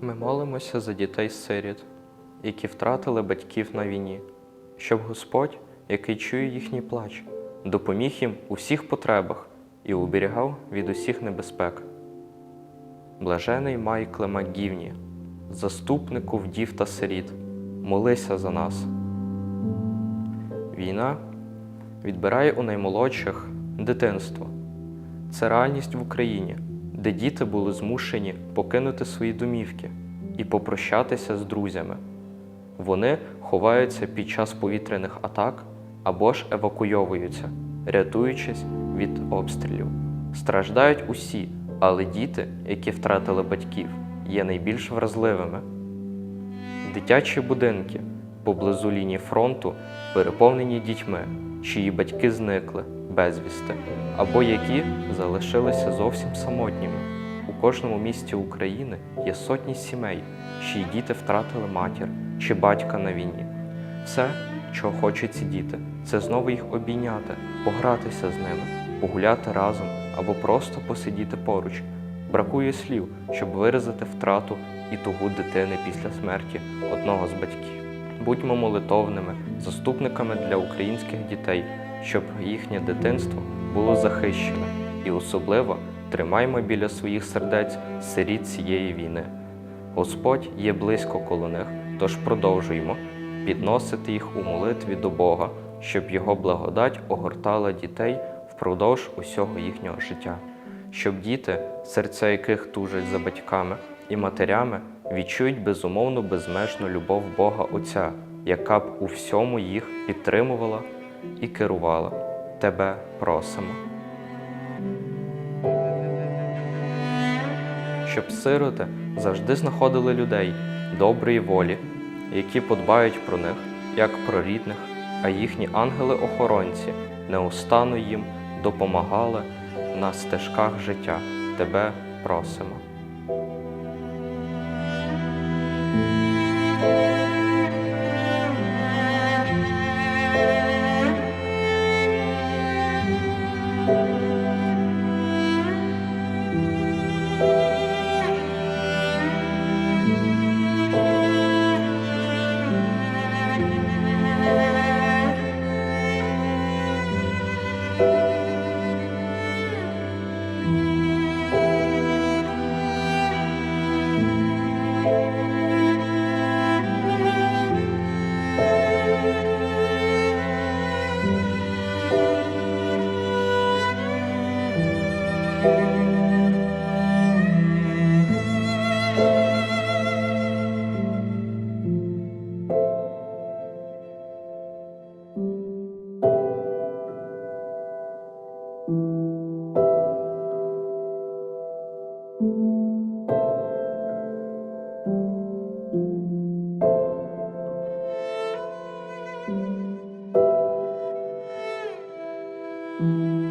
Ми молимося за дітей сиріт, які втратили батьків на війні, щоб Господь, який чує їхній плач, допоміг їм у всіх потребах і уберігав від усіх небезпек. Блажений Майкле Макгівні, заступнику вдів та сиріт, молися за нас. Війна відбирає у наймолодших дитинство. Це реальність в Україні, де діти були змушені покинути свої домівки і попрощатися з друзями. Вони ховаються під час повітряних атак або ж евакуйовуються, рятуючись від обстрілів. Страждають усі, але діти, які втратили батьків, є найбільш вразливими. Дитячі будинки поблизу лінії фронту переповнені дітьми, чиї батьки зникли безвісти, або які залишилися зовсім самотніми. У кожному місті України є сотні сімей, чиї діти втратили матір чи батька на війні. Все, чого хочуть ці діти, це знову їх обійняти, погратися з ними, погуляти разом або просто посидіти поруч. Бракує слів, щоб виразити втрату і тугу дитини після смерті одного з батьків. Будьмо молитовними, заступниками для українських дітей, щоб їхнє дитинство було захищене, і особливо тримаймо біля своїх сердець сиріт цієї війни. Господь є близько коло них, тож продовжуємо підносити їх у молитві до Бога, щоб Його благодать огортала дітей впродовж усього їхнього життя, щоб діти, серця яких тужать за батьками і матерями, відчують безумовну безмежну любов Бога Отця, яка б у всьому їх підтримувала і керувала. Тебе просимо. щоб сироти завжди знаходили людей доброї волі, які подбають про них, як про рідних, а їхні ангели-охоронці неустанно їм допомагали на стежках життя. Тебе просимо. Música